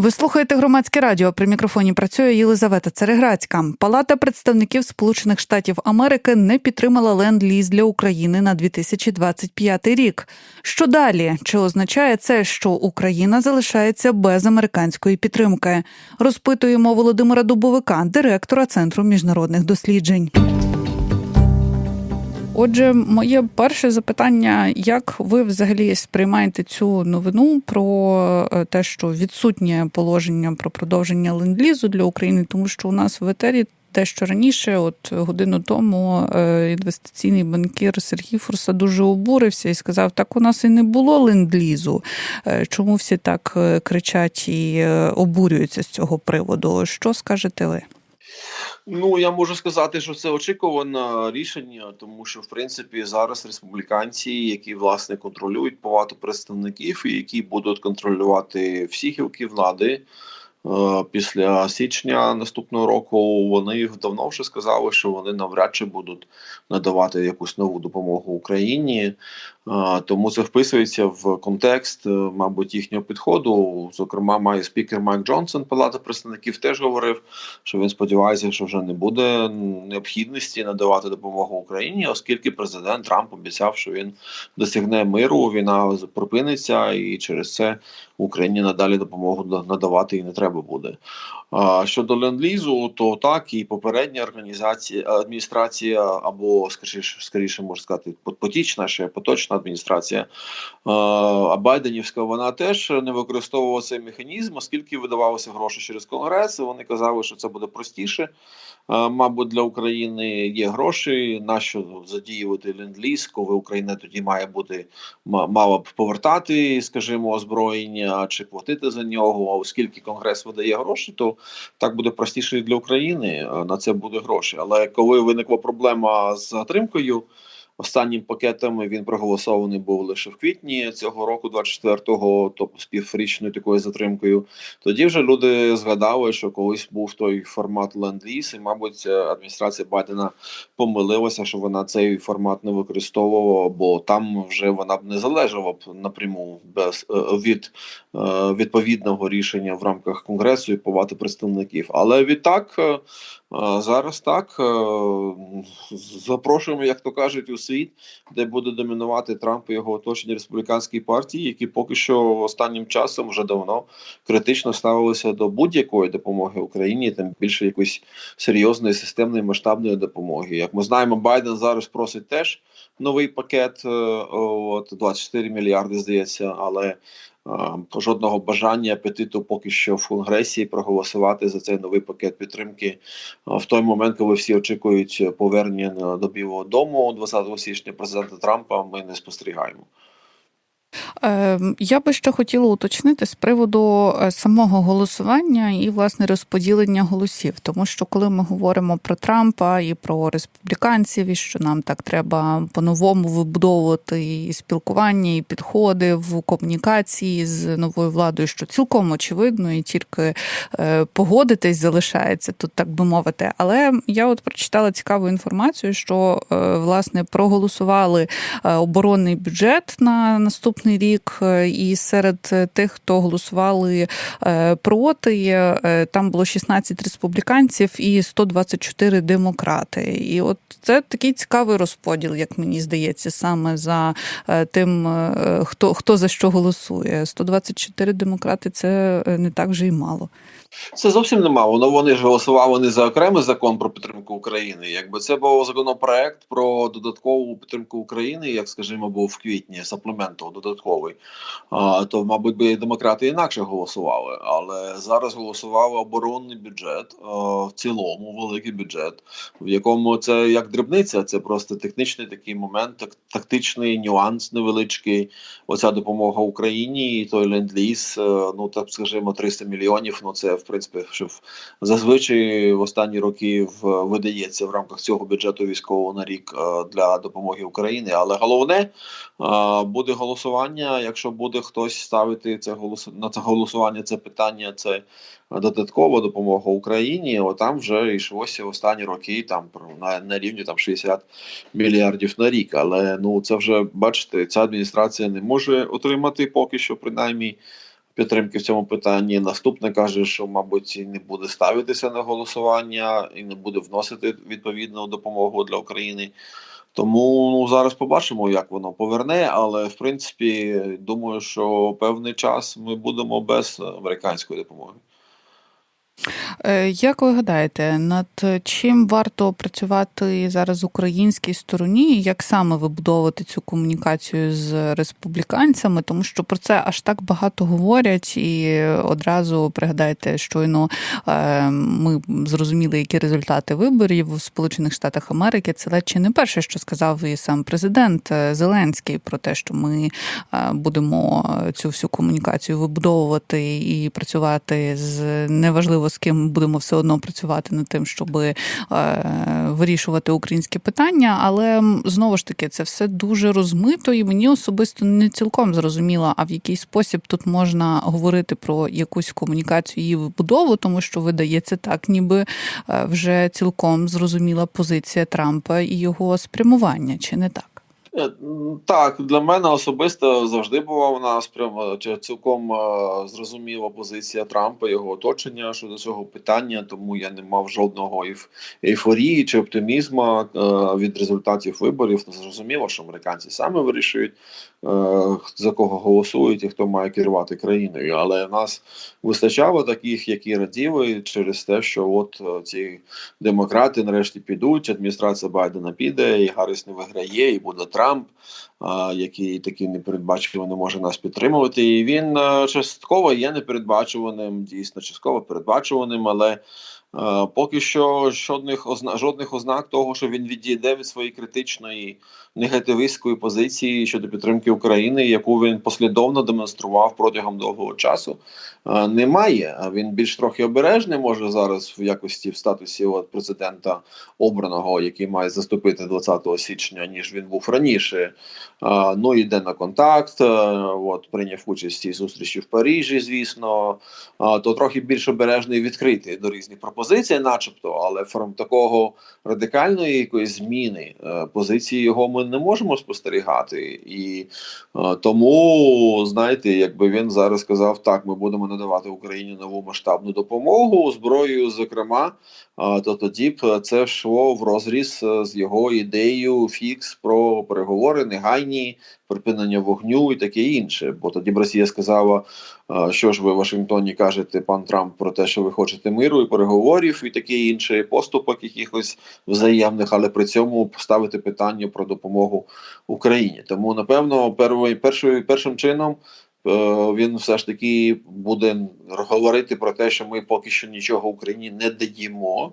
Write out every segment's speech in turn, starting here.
Ви слухаєте громадське радіо. При мікрофоні працює Єлизавета Цереграцька. Палата представників Сполучених Штатів Америки не підтримала ленд-ліз для України на 2025 рік. Що далі? Чи означає це, що Україна залишається без американської підтримки? Розпитуємо Володимира Дубовика, директора Центру міжнародних досліджень. Отже, моє перше запитання: як ви взагалі сприймаєте цю новину про е, те, що відсутнє положення про продовження ленд-лізу для України, тому що у нас в етері те, що раніше, от годину тому, е, інвестиційний банкір Сергій Фурса дуже обурився і сказав: так у нас і не було ленд-лізу. Е, Чому всі так кричать і обурюються з цього приводу? Що скажете ви? Ну я можу сказати, що це очікуване рішення, тому що в принципі зараз республіканці, які власне контролюють багато представників, і які будуть контролювати всі гілки влади. Е, Після січня наступного року вони давно вже сказали, що вони навряд чи будуть надавати якусь нову допомогу Україні, Е, тому це вписується в контекст, е, мабуть, їхнього підходу. Зокрема, має спікер Майк Джонсон, Палата представників, теж говорив, що він сподівається, що вже не буде необхідності надавати допомогу Україні, оскільки президент Трамп обіцяв, що він досягне миру, війна припиниться, і через це Україні надалі допомогу надавати і не треба буде. А щодо ленд-лізу, то так і попередня організація адміністрація, або скоріше, скоріше можна сказати, потічна ще поточна адміністрація а Байденівська, вона теж не використовувала цей механізм, оскільки видавалося гроші через конгрес. Вони казали, що це буде простіше. Мабуть, для України є гроші. Нащо задіювати ленд-ліз, коли Україна тоді має бути ма- мала б повертати, скажімо, озброєння чи платити за нього. Оскільки конгрес видає гроші, то так буде простіше і для України. На це буде гроші. Але коли виникла проблема з затримкою. Останнім пакетом він проголосований був лише в квітні цього року, 24-го, тобто з піврічною такою затримкою. Тоді вже люди згадали, що колись був той формат ленд-ліз, і, мабуть, адміністрація Байдена помилилася, що вона цей формат не використовувала, бо там вже вона б не залежала б напряму без е, від е, відповідного рішення в рамках конгресу і повати представників. Але відтак. Зараз так е, запрошуємо, як то кажуть, у світ, де буде домінувати Трамп і його оточення республіканської партії, які поки що останнім часом вже давно критично ставилися до будь-якої допомоги Україні, тим більше якоїсь серйозної системної масштабної допомоги. Як ми знаємо, Байден зараз просить теж новий пакет, е, от 24 мільярди, здається, але жодного бажання апетиту поки що в конгресі проголосувати за цей новий пакет підтримки в той момент, коли всі очікують повернення до Білого Дому 20 січня президента Трампа. Ми не спостерігаємо. Е, Я би ще хотіла уточнити з приводу е, самого голосування і власне розподілення голосів, тому що коли ми говоримо про Трампа і про республіканців, і що нам так треба по-новому вибудовувати і спілкування, і підходи в комунікації з новою владою, що цілком очевидно, і тільки е, погодитись залишається тут, так би мовити. Але я от прочитала цікаву інформацію, що е, власне проголосували оборонний бюджет на наступний рік, е, і серед е, тих, хто голосували е, проти, там було 16 республіканців і 124 демократи. І от це такий цікавий розподіл, як мені здається, саме за тим, хто, хто за що голосує. 124 демократи це не так вже й мало. Це зовсім немало. Ну вони ж голосували не за окремий закон про підтримку України. Якби це був законопроект про додаткову підтримку України, як скажімо, був в квітні саплементу додатковий, то мабуть би демократи інакше голосували. Але зараз голосували оборонний бюджет в цілому, великий бюджет, в якому це як дрібниця, це просто технічний такий момент, так, тактичний нюанс невеличкий. Оця допомога Україні, і той ленд-ліз, е, ну так скажімо, 300 мільйонів. Ну це в принципі, що зазвичай в останні роки видається в рамках цього бюджету військового на рік е, для допомоги Україні. Але головне е, буде голосування. Якщо буде хтось ставити це голос на це голосування, це питання, це додаткова допомога Україні. Отам вже йшлося останні роки там на, на рівні там 60 мільярдів на рік. Але ну це вже бачите, ця адміністрація не може отримати поки що, принаймні. підтримки в цьому питанні. Наступне каже, що, мабуть, не буде ставитися на голосування і не буде вносити відповідну допомогу для України. Тому ну, зараз побачимо, як воно поверне. Але в принципі, думаю, що певний час ми будемо без американської допомоги. Е, Як ви гадаєте, над чим варто працювати зараз українській стороні? Як саме вибудовувати цю комунікацію з республіканцями? Тому що про це аж так багато говорять, і одразу пригадайте, щойно е, ми зрозуміли, які результати виборів в Сполучених Штатах Америки. Це ледь чи не перше, що сказав і сам президент е, Зеленський про те, що ми будемо цю всю комунікацію вибудовувати і працювати з неважливо з ким будемо все одно працювати над тим, щоб е, вирішувати українське питання. Але знову ж таки, це все дуже розмито, і мені особисто не цілком зрозуміло, а в який спосіб тут можна говорити про якусь комунікацію її вибудову, тому що видається так, ніби е, вже цілком зрозуміла позиція Трампа і його спрямування, чи не так? Е, Так, для мене особисто завжди була у нас прямо чи цілком е, зрозуміла позиція Трампа, його оточення щодо цього питання, тому я не мав жодного ейф- ейфорії чи оптимізму е, від результатів виборів. Зрозуміло, що американці саме вирішують, е, за кого голосують і хто має керувати країною. Але нас вистачало таких, які раділи через те, що от е, ці демократи нарешті підуть, адміністрація Байдена піде, і Гарріс не виграє, і буде Трамп, а, який такий непередбачуваний може нас підтримувати. І він е, частково є непередбачуваним, дійсно частково передбачуваним, але. е, Поки що жодних озна жодних ознак того, що він відійде від своєї критичної негативистської позиції щодо підтримки України, яку він послідовно демонстрував протягом довгого часу, е, немає. Він більш трохи обережний може зараз в якості в статусі от президента обраного, який має заступити 20 січня, ніж він був раніше. Ну йде на контакт. е, От прийняв участь в цій зустрічі в Парижі, звісно. То трохи більш обережний і відкритий до різних пропозицій, начебто, але форм такого радикальної якоїсь зміни е, позиції його ми не можемо спостерігати. І е, тому, знаєте, якби він зараз сказав, так, ми будемо надавати Україні нову масштабну допомогу зброєю, зокрема, то тоді б це йшло в розріз е, з його ідеєю фікс про переговори негайні, припинення вогню і таке інше. Бо тоді б Росія сказала, що ж ви в Вашингтоні кажете, пан Трамп, про те, що ви хочете миру і переговорів, і таке інше, і поступок якихось взаємних, але при цьому ставити питання про допомогу Україні. Тому, напевно, перший, першим чином. Е, Він все ж таки буде говорити про те, що ми поки що нічого Україні не даємо,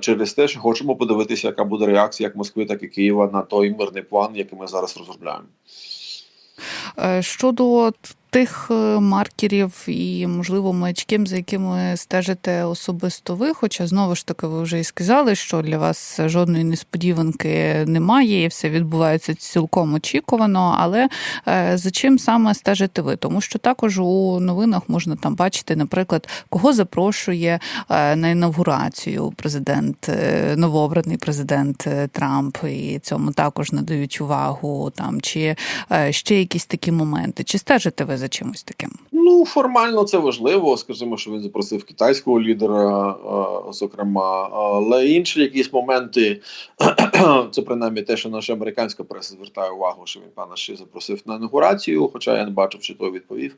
через те, що хочемо подивитися, яка буде реакція як Москви, так і Києва на той мирний план, який ми зараз розробляємо. Е, Щодо тих е, маркерів і, можливо, маячків, за якими стежите особисто ви, хоча знову ж таки ви вже і сказали, що для вас жодної несподіванки немає, і все відбувається цілком очікувано. Але е, за чим саме стежите ви? Тому що також у новинах можна там бачити, наприклад, кого запрошує е, на інавгурацію президент, новообраний президент Трамп, і цьому також надають увагу там чи ще якісь такі моменти. Чи стежите ви за чимось таким? Ну, формально це важливо. Скажімо, що він запросив китайського лідера, зокрема, але інші якісь моменти, це принаймні те, що наша американська преса звертає увагу, що він пана Ши запросив на інаугурацію, хоча я не бачив, чи той відповів.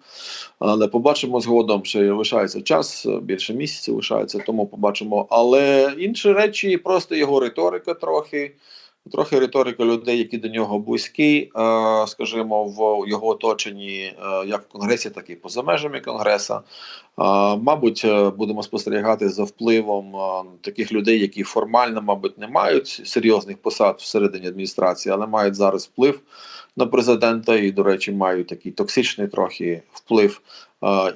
Але побачимо згодом, що лишається час, більше місяців лишається, тому побачимо. Але інші речі, просто його риторика трохи. Трохи риторика людей, які до нього близькі, е, скажімо, в його оточенні, е, як в конгресі, так і поза межами конгреса. Е, Мабуть, будемо спостерігати за впливом таких людей, які формально, мабуть, не мають серйозних посад всередині адміністрації, але мають зараз вплив на президента, і, до речі, мають такий токсичний трохи вплив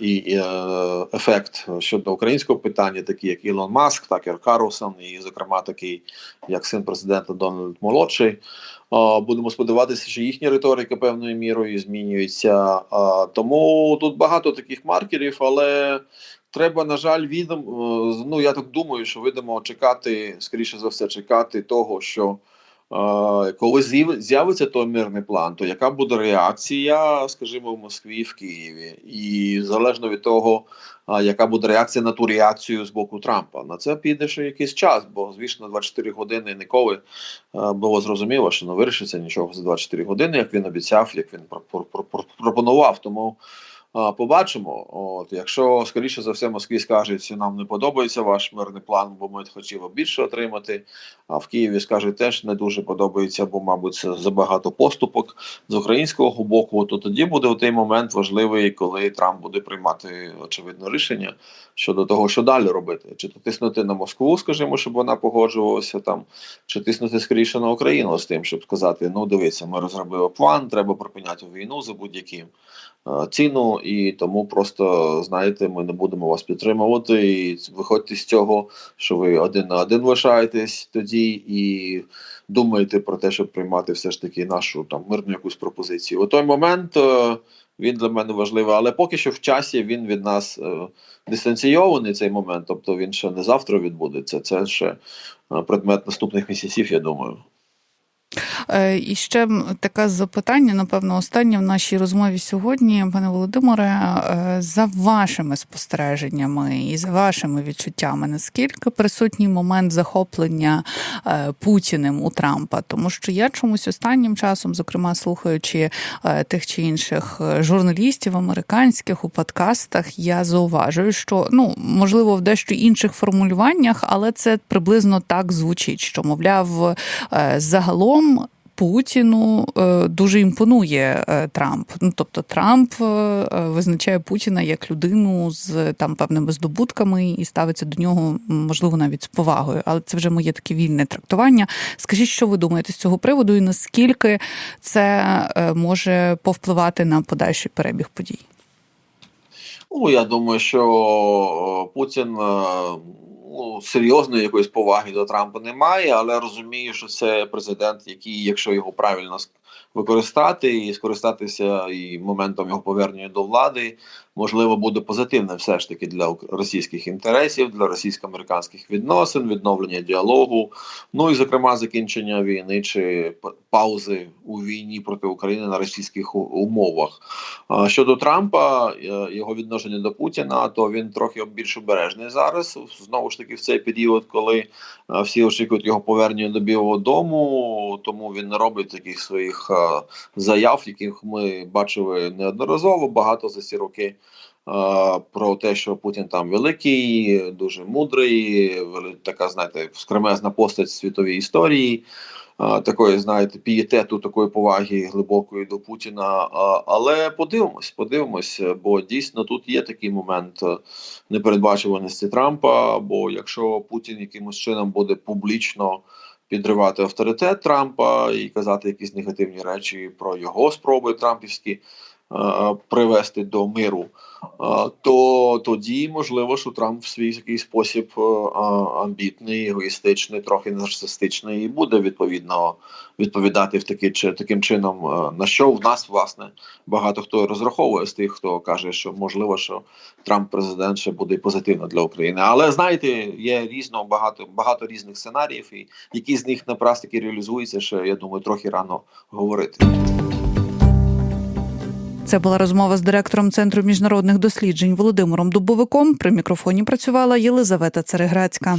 і і, е, ефект щодо українського питання, такі як Ілон Маск, Такер Карлсон, і, зокрема, такий як син президента Дональд Молодший. Е, Будемо сподіватися, що їхня риторика певною мірою змінюється. Е, Тому тут багато таких маркерів, але треба, на жаль, відом. е, Ну я так думаю, що видимо чекати, скоріше за все, чекати того, що Е, Коли з'явиться той мирний план, то яка буде реакція, скажімо, в Москві в Києві? І залежно від того, яка буде реакція на ту реакцію з боку Трампа. На це піде ще якийсь час, бо звісно, 24 години ніколи було зрозуміло, що не вирішиться нічого за 24 години, як він обіцяв, як він про- про- про- про- пропонував. Тому побачимо. От якщо скоріше за все Москві скажуть, що нам не подобається ваш мирний план, бо ми хотіли більше отримати. А в Києві скажуть, теж не дуже подобається, бо, мабуть, це забагато поступок з українського боку. То тоді буде той момент важливий, коли Трамп буде приймати очевидно рішення щодо того, що далі робити, чи то тиснути на Москву, скажімо, щоб вона погоджувалася там, чи тиснути скоріше на Україну з тим, щоб сказати: ну дивіться, ми розробили план, треба припиняти війну за будь-яким ціну, і тому просто знаєте, ми не будемо вас підтримувати. І виходьте з цього, що ви один на один лишаєтесь тоді і думаєте про те, щоб приймати все ж таки нашу там мирну якусь пропозицію. У той момент е, він для мене важливий, але поки що в часі він від нас е, дистанційований цей момент, тобто він ще не завтра відбудеться. Це ще е, предмет наступних місяців, я думаю. Е, І ще таке запитання, напевно, останнє в нашій розмові сьогодні, пане Володимире, е, за вашими спостереженнями і за вашими відчуттями, наскільки присутній момент захоплення е, Путіним у Трампа? Тому що я чомусь останнім часом, зокрема слухаючи тих чи інших журналістів американських у подкастах, я зауважую, що ну можливо в дещо інших формулюваннях, але це приблизно так звучить, що мовляв, е, загалом. Путіну е, дуже імпонує е, Трамп. Ну тобто Трамп е, визначає Путіна як людину з там певними здобутками і ставиться до нього, можливо, навіть з повагою. Але це вже моє таке вільне трактування. Скажіть, що ви думаєте з цього приводу, і наскільки це може повпливати на подальший перебіг подій? Ну, я думаю, що е, Путін е, ну, серйозної якоїсь поваги до Трампа немає, але розумію, що це президент, який, якщо його правильно використати і скористатися і моментом його повернення до влади, можливо, буде позитивне все ж таки для російських інтересів, для російсько-американських відносин, відновлення діалогу, ну і зокрема закінчення війни чи паузи у війні проти України на російських умовах. Щодо Трампа, е, його відношення до Путіна, то він трохи більш обережний зараз. Знову ж таки, в цей період, коли е, всі очікують його повернення до Білого Дому, тому він не робить таких своїх е, заяв, яких ми бачили неодноразово багато за ці роки. Про те, що Путін там великий, дуже мудрий, така, знаєте, скремезна постать світовій історії такої, знаєте, пієтету, такої поваги глибокої до Путіна. Але подивимось, подивимось, бо дійсно тут є такий момент е, непередбачуваності Трампа. Бо якщо Путін якимось чином буде публічно підривати авторитет Трампа і казати якісь негативні речі про його спроби трампівські привести до миру. То тоді можливо, що Трамп в свій такий спосіб е, амбітний, егоїстичний, трохи нарцистичний, і буде відповідно відповідати в таки чи таким чином, е, на що в нас власне багато хто розраховує з тих, хто каже, що можливо, що Трамп президент ще буде позитивно для України. Але знаєте, є різно багато багато різних сценаріїв, і які з них на практиці реалізуються, ще я думаю, трохи рано говорити. Це була розмова з директором Центру міжнародних досліджень Володимиром Дубовиком. При мікрофоні працювала Єлизавета Цереграцька.